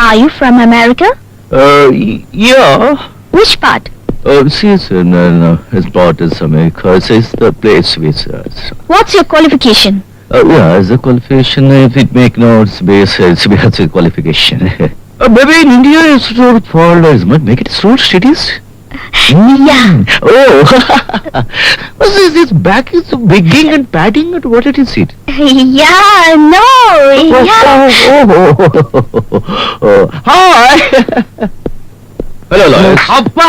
Are you from America? Uh, yeah. Which part? Uh, since uh, no, no, his part is America, it's the place which uh, What's your qualification? Uh, yeah, as a qualification, if it make no it's base, it's as a qualification. uh, maybe in India, it's road for but make it road cities. Yeah. Oh, this? This back is bigging and padding, and what it is it? yeah, no, yeah. Oh, oh, oh, oh. Hi. Hello, Lois. அப்பா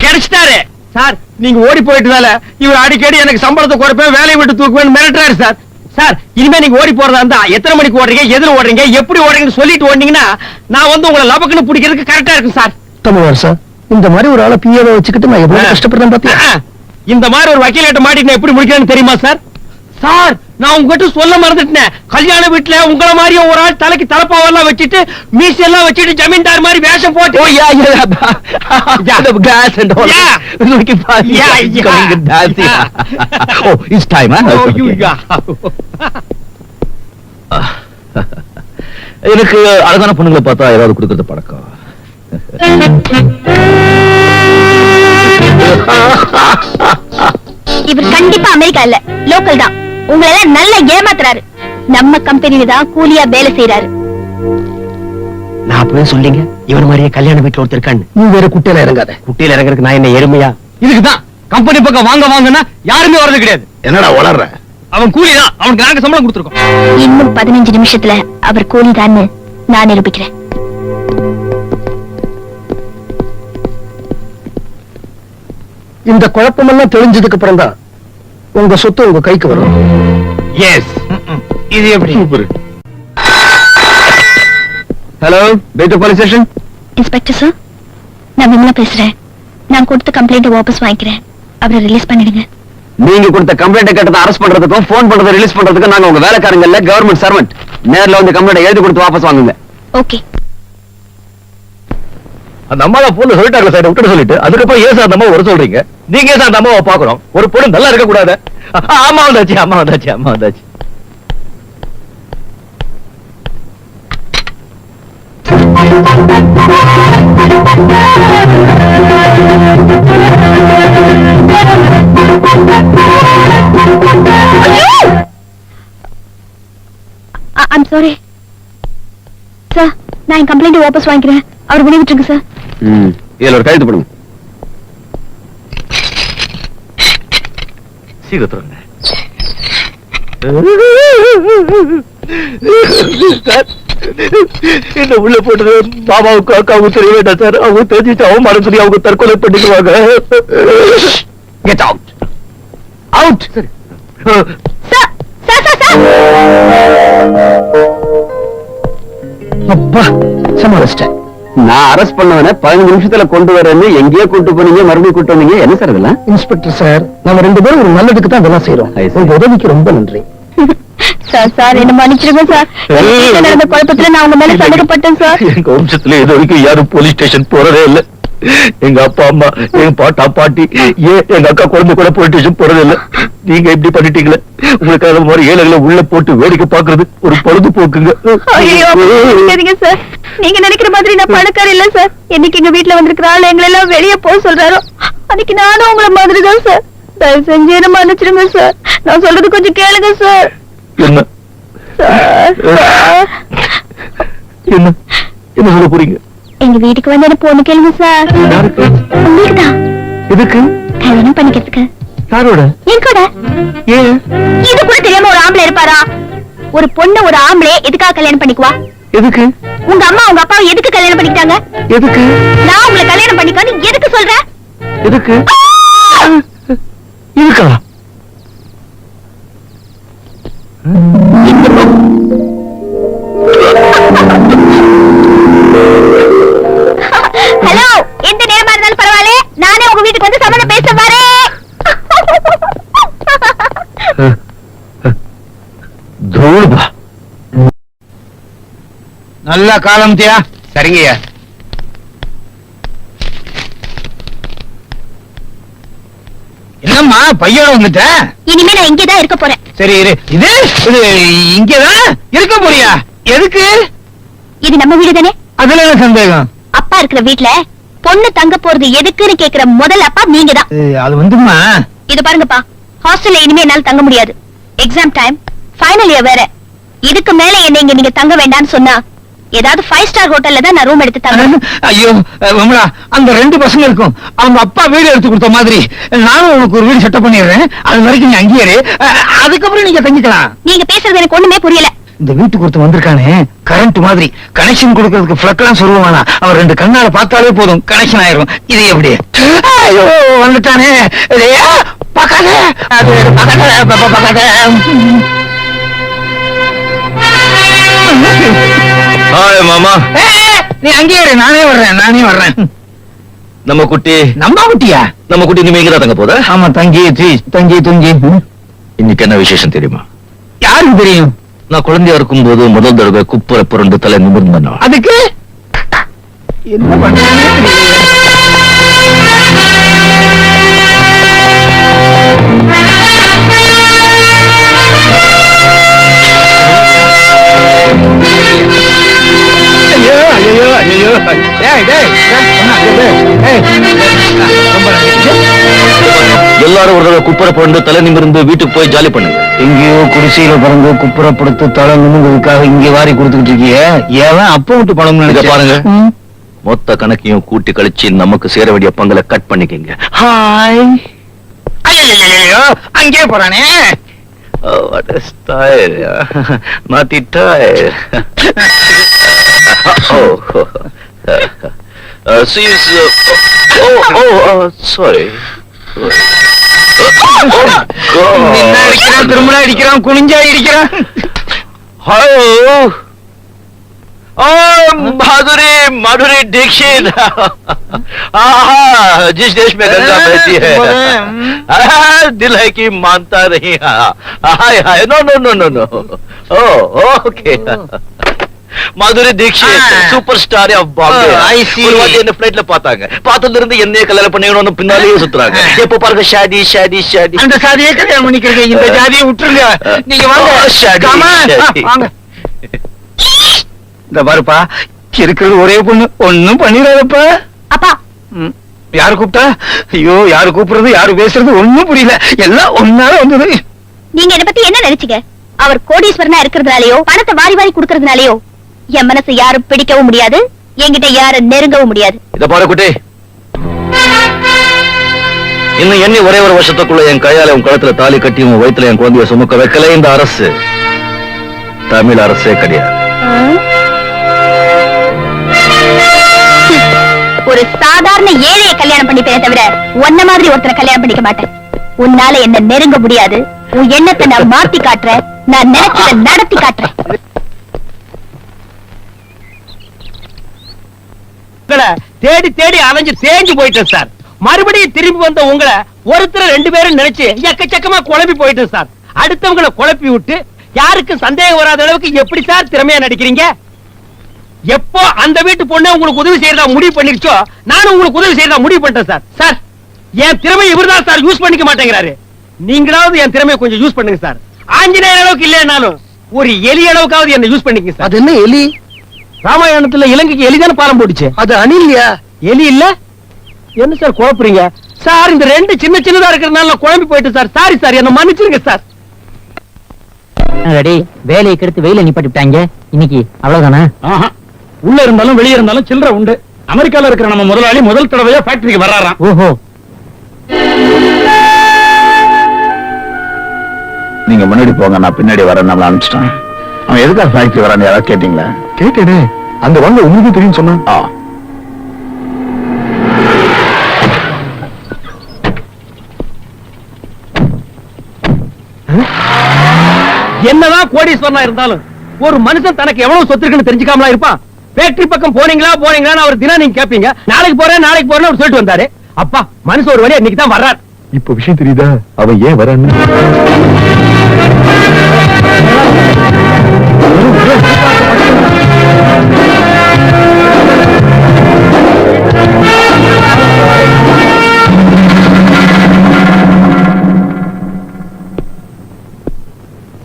கிடைச்சிட்டாரு sir நீங்க ஓடி போயிட்டதால இவர் அடிக்கடி எனக்கு சம்பளத்தை குறைப்பேன் வேலையை விட்டு தூக்குவேன் மிரட்டுறாரு sir sir இனிமே நீங்க ஓடி போறதா இருந்தா எத்தனை மணிக்கு ஓடுறீங்க எதிர ஓடுறீங்க எப்படி ஓடுறீங்கன்னு சொல்லிட்டு ஓடுனீங்கன்னா நான் வந்து உங்களை லபக்குன்னு பிடிக்கிறதுக்கு கரெக்டா இருக்கும் சார் தமிழர் சார் இந்த மாதிரி ஒரு ஆளை பிஏவை வச்சுக்கிட்டு நான் எவ்வளவு கஷ்டப்படுறேன் பாத்தியா? இந்த மாதிரி ஒரு வக்கீலாட்ட மாட்டி நான் எப்படி முடிக்கிறேன்னு தெரியுமா சார்? சார் நான் உங்ககிட்ட சொல்ல மறந்துட்டேன். கல்யாண வீட்டுல உங்கள மாதிரியே ஒரு ஆள் தலைக்கு தலப்பாவெல்லாம் வச்சுட்டு மீசி எல்லாம் வச்சுட்டு ஜமீன்தார் மாதிரி வேஷம் போட்டு. எனக்கு அழகான பொண்ணுங்களை பார்த்தா ஏதாவது கொடுக்கறது பழக்கம். இவர் கண்டிப்பா அமெரிக்கா இல்ல லோக்கல் தான். உங்களை எல்லாம் நல்லா ஏமாத்துறாரு. நம்ம கம்பெனில தான் கூலியா வேலை செய்யறாரு நான் அப்பவே சொல்லிங்க இவர் மாதிரியே கல்யாண வீட்டுல ஒருத்தர் நீ வேற குட்டையில இறங்காத. குட்டியில இறங்குறதுக்கு நான் என்ன எருமையா? இதுக்குதான் கம்பெனி பக்கம் வாங்க வாங்கன்னா யாருமே வர்றது கிடையாது. என்னடா வளர்ற அவன் கூலி தான் அவனுக்கு நாங்க சம்பளம் கொடுத்துருக்கோம். இன்னும் பதினஞ்சு நிமிஷத்துல அவர் கூலி தான் நான் நிரூபிக்கிறேன். இந்த குழப்பமெல்லாம் தெரிஞ்சதுக்கு அப்புறம் தான் உங்க சொத்து உங்க கைக்கு வரும். எஸ் இது எப்படி? சூப்பர் ஹலோ பேட்டு போலீஸ் ஸ்டேஷன் இன்ஸ்பெக்டர் சார் நான் விமலா பேசுறேன். நான் கொடுத்த கம்ப்ளைண்ட் வாபஸ் வாங்கிக்கிறேன். அவரை ரிலீஸ் பண்ணிடுங்க. நீங்க கொடுத்த கம்ப்ளைண்ட் கேட்டதை அரெஸ்ட் பண்றதுக்கும் ஃபோன் பண்றதை ரிலீஸ் பண்றதுக்கும் நாங்க உங்க வேலைக்காரங்க இல்ல கவர்மெண்ட் சர்வெண்ட் நேர்ல வந்து கம்ப்ளைண்ட் எழுதி கொடுத்து வாபஸ் வாங்குங்க. ஓகே அந்த அம்மா தான் போன்ல சொல்லிட்டாங்க சார் விட்டுட்டு சொல்லிட்டு. அதுக்கப்புறம் ஏன் சார் அந்த அம்மா ஒரு சொல்றீங்க? நீங்க ஏன் சார் அந்த அம்மாவை பாக்கணும் ஒரு பொண்ணு நல்லா இருக்க கூடாது ஆமா வந்தாச்சு அம்மா வந்தாச்சு அம்மா வந்தாச்சு. ஐம் சாரி சார் நான் என் கம்ப்ளைண்ட் வாபஸ் வாங்கிக்கிறேன். அவர் வெளியே விட்டுருங்க சார் இதுல ஒரு கழுத்து போடுங்க. சீக்கிரத்துல என்ன உள்ள போட்டது மாமாவுக்கு அக்காவுக்கு தெரிய வேண்டாம் சார். அவங்க தெரிஞ்சுட்டு அவமானம் சொல்லி அவங்க தற்கொலை பண்ணிக்குவாங்க. Get out out sir. அப்பா சமாளிச்சிட்டேன். நான் அரெஸ்ட் பண்ணவன பதினஞ்சு நிமிஷத்துல கொண்டு வரேன்னு எங்கேயோ கூட்டு போனீங்க மறுபடியும் கூட்டு வந்தீங்க. என்ன சார் இதெல்லாம்? இன்ஸ்பெக்டர் சார் நம்ம ரெண்டு பேரும் ஒரு நல்லதுக்கு தான் இதெல்லாம் செய்யறோம். உங்க உதவிக்கு ரொம்ப நன்றி. சார் சார் என்ன மன்னிச்சிருங்க சார் நடந்த குழப்பத்துல நான் உங்க மேல சந்தேகப்பட்டேன் சார் எங்க வம்சத்துல இது வரைக்கும் யாரும் போலீஸ் ஸ்டேஷன் போறதே இல்ல. எங்க அப்பா அம்மா எங்க பாட்டா பாட்டி ஏன் எங்க அக்கா குழந்தை கூட போலீஸ் ஸ்டேஷன் போறதே இல்ல நீங்க இப்படி பண்ணிட்டீங்களே? உங்களுக்கு அது மாதிரி ஏழைகளை உள்ள போட்டு வேடிக்கை பாக்குறது ஒரு பொழுதுபோக்குங்க. சார் நீங்க நினைக்கிற மாதிரி நான் பணக்கார இல்ல சார் என்னைக்கு எங்க வீட்டுல வந்திருக்கிற ஆள் எங்களை எல்லாம் வெளிய போக சொல்றாரோ அன்னைக்கு நானும் உங்களை மாதிரி தான் சார் தயவு செஞ்சு என்ன மன்னிச்சிருங்க சார் நான் சொல்றது கொஞ்சம் கேளுங்க சார் என்ன. என்ன? என்ன சொல்ல போறீங்க? எங்க வீட்டுக்கு வந்து என்ன பொண்ணு கேளுங்க சார். உங்களுக்கு தான் எதுக்கு? கல்யாணம் பண்ணிக்கிறதுக்கு. யாரோட என் கூட? ஏன்? இது கூட தெரியாம ஒரு ஆம்பளை இருப்பாரா? ஒரு பொண்ணு ஒரு ஆம்பளை எதுக்காக கல்யாணம் பண்ணிக்குவா? எதுக்கு? உங்க அம்மா உங்க அப்பாவை எதுக்கு கல்யாணம் பண்ணிக்கிட்டாங்க? எதுக்கு? நான் உங்களை கல்யாணம் பண்ணிக்கோன்னு எதுக்கு சொல்றேன்? எதுக்கு? இருக்கா நல்லா காலம்தியா சரிங்கய்யா. என்னம்மா பையோட வந்துட்ட? இனிமே நான் இங்கேதான் இருக்க போறேன். சரி இரு. இது இது இங்கதான் இருக்க போறியா? எதுக்கு? இது நம்ம வீடு தானே? அதுல என்ன சந்தேகம்? அப்பா இருக்கிற வீட்ல பொண்ணு தங்க போறது எதுக்குன்னு கேக்குற முதல் அப்பா நீங்க தான் அது வந்துமா? இது பாருங்கப்பா. ஹாஸ்டல்ல இனிமே என்னால தங்க முடியாது. எக்ஸாம் டைம் ஃபைனல் இயர் வேற. இதுக்கு மேல என்ன இங்க நீங்க தங்க வேண்டாம்னு சொன்னா ஏதாவது ஃபைவ் ஸ்டார் ஹோட்டல்ல தான் நான் ரூம் எடுத்து தங்கணும் ஐயோ விமலா அந்த ரெண்டு பசங்க இருக்கும். அவங்க அப்பா வீடு எடுத்து கொடுத்த மாதிரி. நானும் உனக்கு ஒரு வீடு செட்டப் பண்ணிடுறேன். அது வரைக்கும் நீ அங்கேயே அதுக்கப்புறம் நீங்க தங்கிக்கலாம். நீங்க பேசுறது எனக்கு ஒண்ணுமே புரியல. இந்த வீட்டுக்கு ஒருத்தன் வந்திருக்கானே கரண்ட் மாதிரி. கனெக்ஷன் கொடுக்கறதுக்கு பிளக்லாம் சொல்லுவானா. அவன் ரெண்டு கண்ணால பார்த்தாலே போதும். கனெக்ஷன் ஆயிரும். இது எப்படி? ஐயோ வந்துட்டானே. பார்க்காத. அது பார்க்காத, ப- ப- பார்க்காத. ஹாய் மாமா. நீ அங்கேயே இரு நானே வர்றேன் நானே வர்றேன். நம்ம குட்டி. நம்ம குட்டியா? நம்ம குட்டி இனிமே இங்கதான் தங்க போதா ஆமா தங்கி தங்கி துங்கி. இன்னைக்கு என்ன விசேஷம் தெரியுமா? யாருக்கு தெரியும்? நான் குழந்தையா இருக்கும்போது முதல் தடவை குப்புற புரண்டு தலை நிமிர்ந்தனா? அதுக்கு? என்ன பண்றானே எல்லாரும் ஒரு தடவை குப்புற புரண்டு தலை நிமிர்ந்து வீட்டுக்கு போய் ஜாலி பண்ணுங்க எங்கேயோ குடிசையில பிறந்து குப்புறப்படுத்து தலை நிமிந்ததுக்காக இங்க வாரி கொடுத்துக்கிட்டு இருக்கியே ஏன் அப்ப விட்டு பணம் இத பாருங்க மொத்த கணக்கையும் கூட்டி கழிச்சு நமக்கு சேர வேண்டிய பங்களை கட் பண்ணிக்கங்க ஹாய் ஐயோ அங்கே போறானே Oh. Naughty style. oh. Uh, oh, oh, uh, sorry. நின்னா அடிக்கிறான் திரும்ப அடிக்கிறான் குனிஞ்சா அடிக்கிறான் Hello. Oh, माधुरी माधुरी दीक्षित हाँ जिस देश में गंगा बहती है हाँ, दिल है कि मानता नहीं hi hi no no no no no oh okay Madhuri Dixit. Super star of Bombay. ஒரு வாட்டி என்ன ஃபிளைட்ல பார்த்தாங்க. பார்த்ததுல இருந்து என்னைய கல்யாணம் பண்ணிக்கணும்னு பின்னாலேயே சுத்துறாங்க. எப்போ பாருங்க ஷாடி ஷாடி ஷாடி. அந்த சாதியை கல்யாணம் பண்ணிக்கிறீங்க. இந்த ஜாதியை விட்டுருங்க. நீங்க வாங்க. ஷாடி. வாங்க. இந்த பாருப்பா இருக்கிறது ஒரே பொண்ணு. ஒண்ணும் பண்ணிடாதப்பா. அப்பா. யாரு கூப்பிட்டா? ஐயோ யாரு கூப்பிடுறது? யாரு பேசுறது? ஒண்ணும் புரியல. எல்லாம் ஒன்னால வந்தது. நீங்க என்ன பத்தி என்ன நினைச்சீங்க? அவர் கோடீஸ்வரனா இருக்கிறதுனாலயோ பணத்தை வாரி வாரி கொடுக்கறதுனாலயோ? என் மனசு யாரும் பிடிக்கவும் முடியாது. என்கிட்ட யாரும் நெருங்கவும் முடியாது. இத பாரு குட்டி. இன்னும் எண்ணி ஒரே ஒரு வருஷத்துக்குள்ள என் கையால உன் கழுத்துல தாலி கட்டி உன் வயித்துல என் குழந்தைய சுமக்க வைக்கல இந்த அரசு. தமிழ் அரசே கிடையாது. ஒரு சாதாரண ஏழையை கல்யாணம் பண்ணிப்பேனே தவிர உன்ன மாதிரி ஒருத்தரை கல்யாணம் பண்ணிக்க மாட்டேன். உன்னால என்ன நெருங்க முடியாது. உன் எண்ணத்தை நான் மாத்தி காட்டுறேன். நான் நினைச்சதை நடத்தி காட்டுறேன். உங்களை தேடி தேடி அலைஞ்சு தேஞ்சு போயிட்டேன் சார். மறுபடியும் திரும்பி வந்த உங்களை ஒருத்தர் ரெண்டு பேரும் நினைச்சு எக்கச்சக்கமா குழப்பி போயிட்டேன் சார். அடுத்தவங்களை குழப்பி விட்டு யாருக்கும் சந்தேகம் வராத அளவுக்கு எப்படி சார் திறமையா நடிக்கிறீங்க? எப்போ அந்த வீட்டு பொண்ணு உங்களுக்கு உதவி செய்யறதா முடிவு பண்ணிருச்சோ நானும் உங்களுக்கு உதவி செய்யறதா முடிவு பண்ணிட்டேன் சார். சார் என் திறமை இவர்தான் சார் யூஸ் பண்ணிக்க மாட்டேங்கிறாரு. நீங்களாவது என் திறமையை கொஞ்சம் யூஸ் பண்ணுங்க சார். ஆஞ்சநேயர் அளவுக்கு இல்லைனாலும் ஒரு எலி அளவுக்காவது என்ன யூஸ் பண்ணிக்கங்க சார். அது என்ன எலி? ராமாயணத்துல இலங்கைக்கு எலிதான பாலம் போட்டுச்சு. அது அணில்யா எலி இல்ல? என்ன சார் குழப்புறீங்க? சார் இந்த ரெண்டு சின்ன சின்னதா இருக்கிறதுனால குழம்பி போயிட்டு சார். Sorry sir. என்ன மன்னிச்சிருங்க சார். ரெடி வேலையை கெடுத்து வெயில நிப்பாட்டி விட்டாங்க. இன்னைக்கு அவ்வளவுதானே? உள்ள இருந்தாலும் வெளியே இருந்தாலும் சில்லற உண்டு. அமெரிக்கால இருக்கிற நம்ம முதலாளி முதல் தடவையா ஃபேக்டரிக்கு வர்றாராம். ஓஹோ. நீங்க முன்னாடி போங்க நான் பின்னாடி வரேன் நம்மள அனுப்பிச்சிட்டேன் அவன் எதுக்காக ஃபேக்டரி வரான்னு யாராவது கேட்டீங்களா? கேட்டேனே. அந்த வாங்க உங்களுக்கு தெரியும் சொன்னா ஆ. என்னதான் கோடீஸ்வரனா இருந்தாலும் ஒரு மனுஷன் தனக்கு எவ்வளவு சொத்து இருக்குன்னு தெரிஞ்சுக்காமலா இருப்பான்? ஃபேக்டரி பக்கம் போனீங்களா போனீங்களான்னு அவர் தினம் நீங்க கேப்பீங்க. நாளைக்கு போறேன் நாளைக்கு போறேன்னு அவர் சொல்லிட்டு வந்தாரு. அப்பா மனுஷன் ஒரு வழியா இன்னைக்கு தான் வர்றார். இப்ப விஷயம் தெரியுதா? அவன் ஏன் வரான்னு?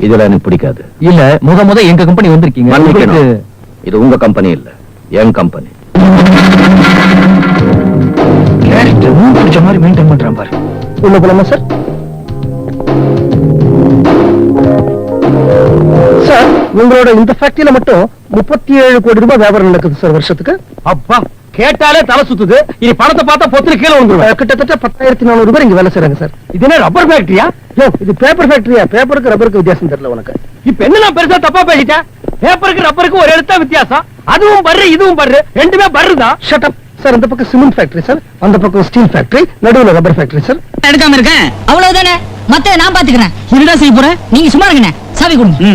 இதெல்லாம் எனக்கு பிடிக்காது. இல்ல முத முத எங்க கம்பெனி வந்திருக்கீங்க? இது உங்க கம்பெனி இல்ல என் கம்பெனி பிடிச்ச மாதிரி மெயின்டைன் பண்றான் பாரு. உள்ள போலாமா சார் சார் உங்களோட இந்த ஃபேக்டரியில மட்டும் முப்பத்தி ஏழு கோடி ரூபாய் வியாபாரம் நடக்குது சார் வருஷத்துக்கு. அப்பா கேட்டாலே தலை சுத்துது. இனி பணத்தை பார்த்தா பொத்துல கீழே விழுந்துருவேன். அஹ், கிட்டத்தட்ட பத்தாயிரத்தி நானூறு பேர் இங்க வேலை செய்றாங்க சார். இது என்ன ரப்பர் ஃபேக்டரியா யோ? இது பேப்பர் ஃபேக்டரியா பேப்பருக்கு ரப்பருக்கு வித்தியாசம் தெரியல உனக்கு. இப்ப என்ன நான் பெருசா தப்பா பேசிட்டேன்? பேப்பருக்கு ரப்பருக்கு ஒரு எழுத்தா வித்தியாசம். அதுவும் பர்ரு இதுவும் பர்ரு. ரெண்டுமே பர்ரு தான். ஷட் அப் சார் இந்த பக்கம் சிமெண்ட் ஃபேக்டரி சார் அந்த பக்கம் ஸ்டீல் ஃபேக்டரி நடுவுல ரப்பர் ஃபேக்டரி சார் எடுக்காம இருக்கேன். அவ்வளவுதானே? மத்த நான் பாத்துக்கிறேன். என்னடா செய்ய போற? நீங்க சும்மா இருங்கண்ணே. சாவி கொடுங்க.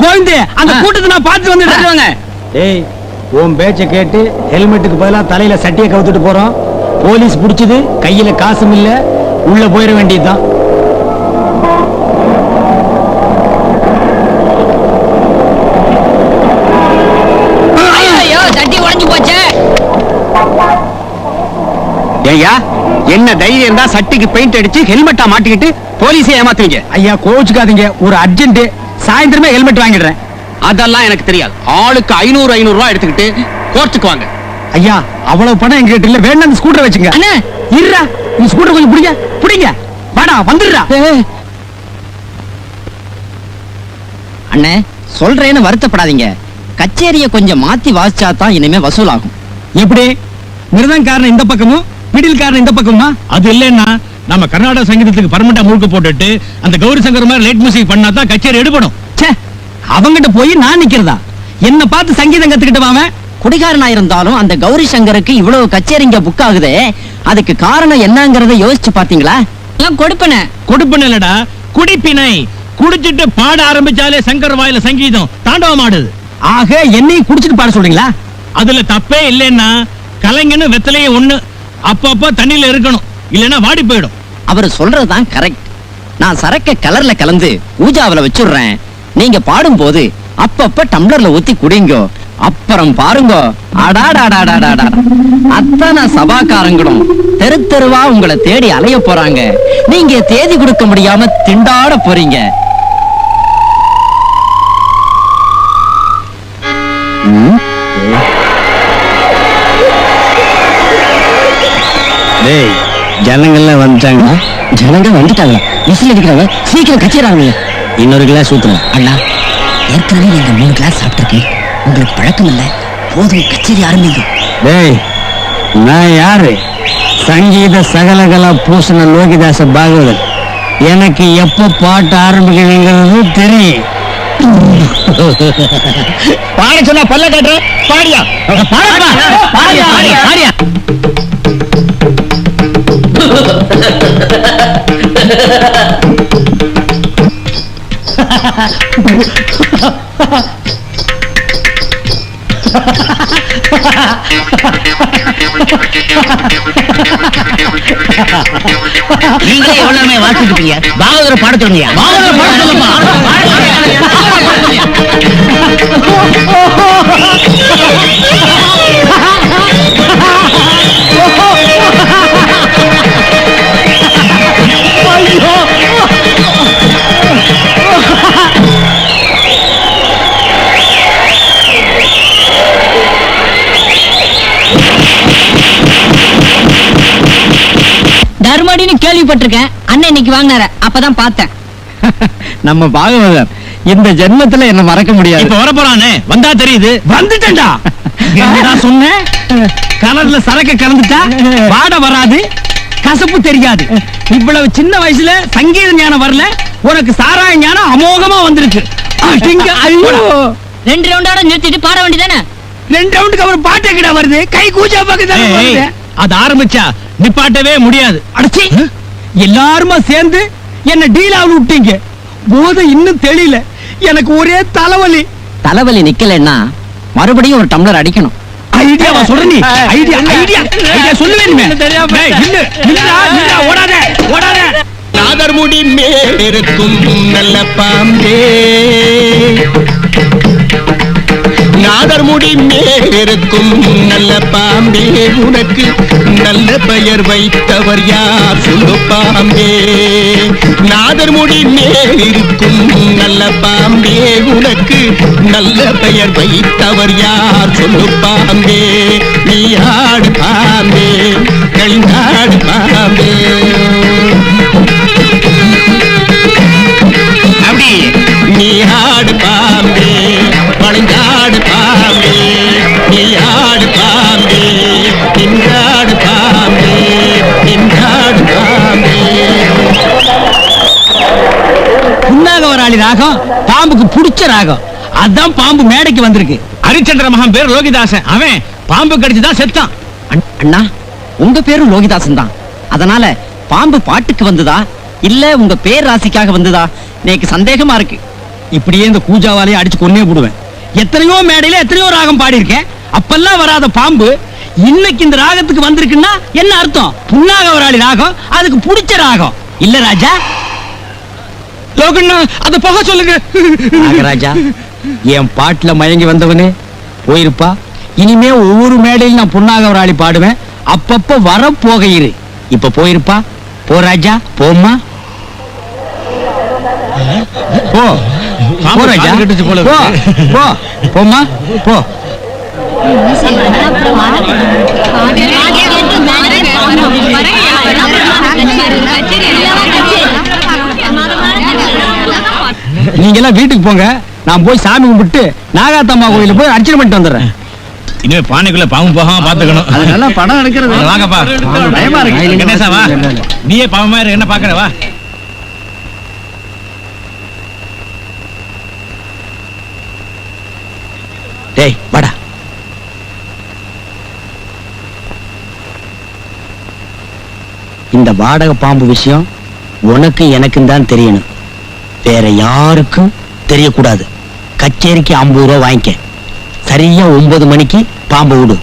கோவிந்து அந்த. கூட்டத்தை நான் பார்த்து வந்துடுறேன் டேய் உன் பேச்ச கேட்டு ஹெல்மெட்டுக்கு பதிலா தலையில சட்டியை கவுத்துட்டு போறோம். போலீஸ் புடிச்சது கையில காசும் இல்ல உள்ள போயிட வேண்டியதுதான். ஐயோ சட்டி உடைஞ்சு போச்சே. ஏய்யா என்ன தைரியம் தான் சட்டிக்கு பெயிண்ட் அடிச்சு ஹெல்மெட்டா மாட்டிக்கிட்டு போலீஸை ஏமாத்துவீங்க? ஐயா கோச்சுக்காதீங்க ஒரு அர்ஜென்ட் சாயந்தரமே ஹெல்மெட் வாங்கிடுறேன். அதெல்லாம் எனக்கு தெரியாது. ஆளுக்கு ஐநூறு ஐநூறு ரூபாய் எடுத்துக்கிட்டு கோர்ட்டுக்கு வாங்க. ஐயா அவ்வளவு பணம் எங்க கிட்ட இல்ல. வேணா அந்த ஸ்கூட்டர் வச்சுங்க. அண்ணே! இருடா. இந்த ஸ்கூட்டர் கொஞ்சம் பிடிங்க. பிடிங்க. வாடா வந்துடுறா. அண்ணே சொல்றேன்னு வருத்தப்படாதீங்க. கச்சேரிய கொஞ்சம் மாத்தி வாசிச்சா தான் இனிமே வசூலாகும். எப்படி? மிருதம் காரணம் இந்த பக்கமும் மிடில் காரணம் இந்த பக்கமா அது இல்லைன்னா நம்ம கர்நாடக சங்கீதத்துக்கு பர்மனண்டா முழுக்க போட்டுட்டு அந்த கௌரி சங்கர் மாதிரி லைட் மியூசிக் பண்ணா தான் கச்சேரி எடுபடும். ச்சே! அவங்கிட்ட போய் நான் நிக்கிறதா? என்ன பார்த்து சங்கீதம் கத்துக்கிட்டு வாவன் குடிகாரனா இருந்தாலும் அந்த கௌரி சங்கருக்கு இவ்வளவு கச்சேரிங்க புக் ஆகுதே அதுக்கு காரணம் என்னங்கறத யோசிச்சு பாத்தீங்களா எல்லாம் கொடுப்பனே. கொடுப்பன இல்லடா. குடிப்பினை. குடிச்சிட்டு பாட ஆரம்பிச்சாலே சங்கர் வாயில சங்கீதம் தாண்டவம் ஆடுது. ஆக என்னையும் குடிச்சிட்டு பாட சொல்றீங்களா? அதுல தப்பே இல்லைன்னா கலைஞன்னு வெத்தலையே ஒண்ணு. அப்பப்ப தண்ணியில இருக்கணும். இல்லைன்னா வாடி போயிடும். அவர் சொல்றதுதான் கரெக்ட் நான் சரக்க கலர்ல கலந்து ஊஜாவுல வச்சுடுறேன். நீங்க பாடும்போது அப்பப்ப டம்ளர்ல ஊத்தி குடிங்கோ. அப்புறம் பாருங்க. அடாடாடாடாடாடா. அத்தனை சபாக்காரங்களும் தெரு தெருவா உங்களை தேடி அலைய போறாங்க. நீங்க தேதி கொடுக்க முடியாம திண்டாட போறீங்க. டேய் ஜனங்கள்லாம் வந்துட்டாங்க ஜனங்க வந்துட்டாங்க விசில் அடிக்கிறாங்க. சீக்கிரம் கச்சிடுறாங்க இன்னொரு கிளாஸ் ஊத்துறேன் அண்ணா ஏற்கனவே நீங்க மூணு கிளாஸ் சாப்பிட்டுருக்கேன் உங்களுக்கு பழக்கம் இல்ல. போதும் கச்சேரி ஆரம்பிங்க. டேய் நான் யாரு? சங்கீத சகலகல பூசண லோகிதாச பாகவதன். எனக்கு எப்ப பாட்டு ஆரம்பிக்கிறீங்கிறது தெரியும். பாட சொன்னா பல்ல காட்டுறேன் பாடியா பாடியா, பாடியா, பாடியா. நீங்களே எவ்வளவு நேரமே வாசிட்டு இருப்பீங்க பாகவதர பாட சொல்லுங்க பாகவதர பாட சொல்லுமா தர்மடின்னு கேள்விப்பட்டிருக்கேன். அண்ணன் இன்னைக்கு வாங்கினார. அப்பதான் பார்த்தேன். நம்ம பாகவதர் இந்த ஜென்மத்துல என்ன மறக்க முடியாது. இப்ப வர போறானே வந்தா தெரியுது. வந்துட்டேன்டா. என்னடா சொன்னேன் கலர்ல சரக்கு கலந்துட்டா? வாட வராது. கசப்பு தெரியாது. இவ்வளவு சின்ன வயசுல சங்கீத ஞானம் வரல. உனக்கு சாராய ஞானம் அமோகமா வந்திருக்கு. ரெண்டு ரவுண்டோட நிறுத்திட்டு பாட வேண்டியதானே ரெண்டு ரவுண்டுக்கு அப்புறம் பாட்டே கிட்ட வருது. கை கூச்சா பக்கத்துல அது ஆரம்பிச்சா நிப்பாட்டவே முடியாது. அடச்சி! எல்லாருமா சேர்ந்து என்ன டீலாவில் விட்டீங்க. போதை இன்னும் தெளியல. எனக்கு ஒரே தலைவலி. தலைவலி நிக்கலன்னா மறுபடியும் ஒரு டம்ளர் அடிக்கணும். ஐடியாவா சொல்ற நீ? ஐடியா ஐடியா ஐடியா சொல்லுவேன் நில்லுடா நில்லுடா ஓடாத ஓடாத. நாதர்முடி மேலிருக்கும் நல்ல பாம்பே. நாதர் முடி மேலிருக்கும் நல்ல பாம்பே உனக்கு நல்ல பெயர் வைத்தவர் யார்? சொல்லு பாம்பே. நாதர் முடி மேல் நல்ல பாம்பே உனக்கு நல்ல பெயர் வைத்தவர் யார்? சொல்லு பாம்பே. நீ ஆடு பாம்பே கழிந்தார் ராகவராளி ராகம் பாம்புக்கு பிடிச்ச ராகம். அதான் பாம்பு மேடைக்கு வந்திருக்கு. ஹரிச்சந்திர மகன் பேர் லோகிதாசன். அவன் பாம்பு கடிச்சுதான் செத்தான். அண்ணா உங்க பேரும் லோகிதாசன் தான். அதனால பாம்பு பாட்டுக்கு வந்ததா? இல்ல உங்க பேர் ராசிக்காக வந்ததா? எனக்கு சந்தேகமா இருக்கு. இப்படியே இந்த கூஜாவாலையே அடிச்சு கொன்னே போடுவேன். எத்தனையோ மேடையில எத்தனையோ ராகம் பாடியிருக்கேன். அப்பெல்லாம் வராத பாம்பு இன்னைக்கு இந்த ராகத்துக்கு வந்திருக்குன்னா என்ன அர்த்தம்? புன்னாகவராளி ராகம் அதுக்கு பிடிச்ச ராகம். இல்ல ராஜா லோகண்ணா அத போக சொல்லுங்க நாகராஜா என் பாட்டுல மயங்கி வந்தவனே போயிருப்பா இனிமே ஒவ்வொரு மேடையில் நான் புன்னாகவராளி பாடுவேன் அப்பப்ப வர போக இரு இப்ப போயிருப்பா போ ராஜா போம்மா போ போ ராஜா போ போ போம்மா போ நீங்க எல்லாம் வீட்டுக்கு போங்க. நான் போய் சாமி கும்பிட்டு நாகாத்தம்மா கோயில போய் அர்ச்சனை பண்ணிட்டு வந்துடுறேன். இனிமே பானைக்குள்ள பாம்பு போகாம பாத்துக்கணும். அதனால படம் எடுக்கிறது. வாங்கப்பா. பயமா இருக்கு. கணேசா வா. நீயே பாவமா என்ன பாக்குற வா. டேய் வாடா. இந்த வாடகை பாம்பு விஷயம் உனக்கு எனக்கும் தான் தெரியணும். வேற யாருக்கும் தெரியக்கூடாது. கச்சேரிக்கு ஐம்பது ரூபா வாங்கிக்க. சரியா ஒன்பது மணிக்கு பாம்பு விடு.